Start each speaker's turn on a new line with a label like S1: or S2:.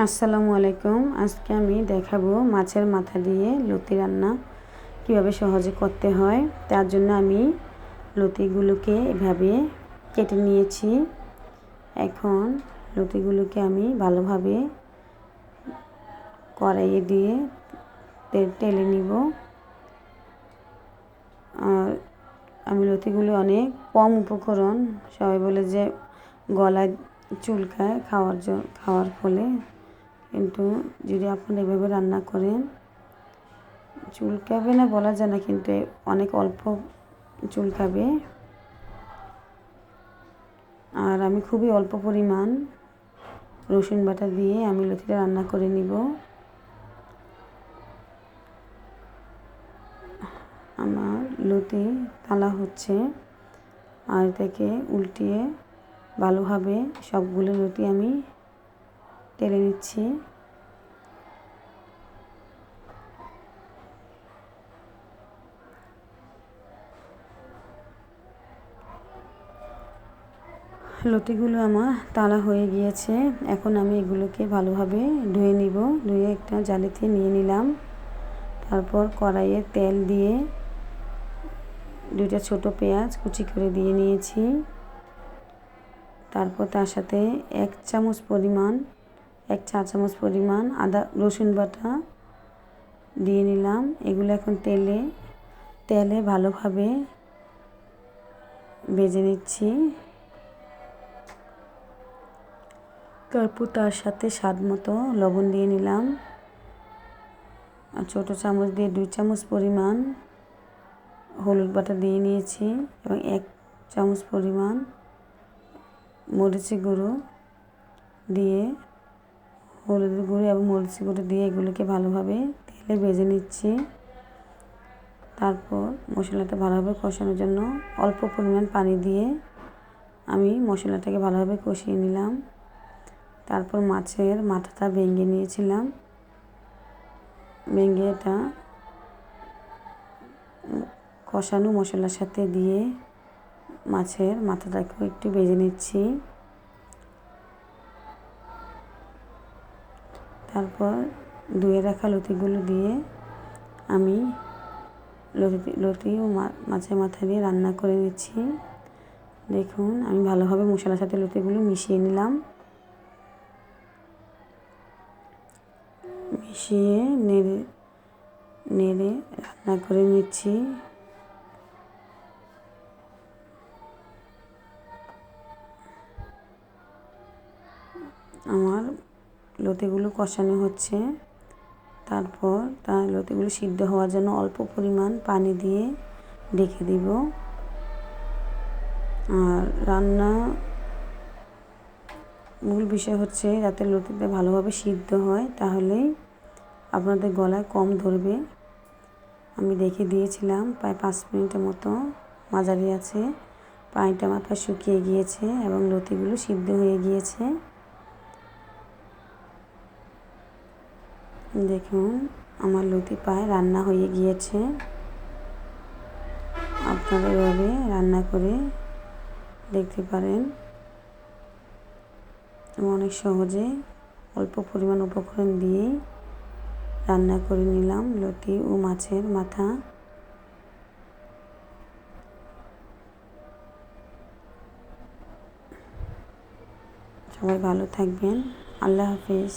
S1: আসসালামু আলাইকুম। আজকে আমি দেখাবো মাছের মাথা দিয়ে লতি রান্না কীভাবে সহজে করতে হয়। তার জন্য আমি লতিগুলোকে এভাবে কেটে নিয়েছি। এখন লতিগুলোকে আমি ভালোভাবে কড়াইয়ে দিয়ে টেলে নিব। আর আমি লতিগুলো অনেক কম উপকরণ, সবাই বলে যে গলায় চুলকায় খাওয়ার খাওয়ার ফলে কিন্তু যদি আপনারা এভাবে রান্না করেন, চুলকাবে না বলা যায় না, কিন্তু অনেক অল্প চুলকাবে। আর আমি খুবই অল্প পরিমাণ রসুন বাটা দিয়ে আমি লতিটা রান্না করে নিব। আমার লতি তালা হচ্ছে আর থেকে উল্টিয়ে ভালোভাবে সবগুলো লতি আমি টেলে নিচ্ছি। লতিগুলো আমার তালা হয়ে গিয়েছে। এখন আমি এগুলোকে ভালোভাবে ধুয়ে নিব। ধুয়ে একটা জালিতে নিয়ে নিলাম। তারপর কড়াইয়ে তেল দিয়ে দুইটা ছোট পেঁয়াজ কুচি করে দিয়ে নিয়েছি। তারপর তার সাথে এক চামচ পরিমাণ এক চা চামচ পরিমাণ আদা, রসুন বাটা দিয়ে নিলাম। এগুলো এখন তেলে তেলে ভালোভাবে ভেজে নিচ্ছি। তারপর তার সাথে স্বাদ মতো লবণ দিয়ে নিলাম। আর ছোটো চামচ দিয়ে দুই চামচ পরিমাণ হলুদ বাটা দিয়ে নিয়েছি এবং এক চামচ পরিমাণ মরিচি গুঁড়ো দিয়ে হলুদ গুঁড়ো এবং মরিচি গুঁড়ো দিয়ে এগুলোকে ভালোভাবে তেলে ভেজে নিচ্ছি। তারপর মশলাটা ভালোভাবে কষানোর জন্য অল্প পরিমাণ পানি দিয়ে আমি মশলাটাকে ভালোভাবে কষিয়ে নিলাম। তারপর মাছের মাথাটা ভেঙে নিয়েছিলাম। ভেঙে এটা কষানো মশলার সাথে দিয়ে মাছের মাথাটাকেও একটু ভেজে নিচ্ছি। তারপর ধুয়ে রাখা লতিগুলো দিয়ে আমি লতি লতি ও মাছের মাথা দিয়ে রান্না করে নিচ্ছি। দেখুন, আমি ভালোভাবে মশলার সাথে লতিগুলো মিশিয়ে নিলাম। মিশিয়ে নেড়ে নেড়ে রান্না করে নিচ্ছি। আমার লতিগুলো কষানো হচ্ছে। তারপর তার লতিগুলো সিদ্ধ হওয়ার জন্য অল্প পরিমাণ পানি দিয়ে ঢেকে দিব। আর রান্না মূল বিষয় হচ্ছে যাতে লতিটা ভালোভাবে সিদ্ধ হয়, তাহলেই আপনাদের গলায় কম ধরবে। আমি দেখে দিয়েছিলাম, প্রায় পাঁচ মিনিটের মতো মাঝারি আছে। পানিটা প্রায় শুকিয়ে গিয়েছে এবং লতিগুলো সিদ্ধ হয়ে গিয়েছে। দেখুন, আমার লতি পায়ে রান্না হয়ে গিয়েছে। আপনারা এভাবে রান্না করে দেখতে পারেন। অনেক সহজে অল্প পরিমাণ উপকরণ দিয়ে রান্না করে নিলাম, লতি ও মাছের মাথা। সবাই ভালো থাকবেন। আল্লাহ হাফিজ।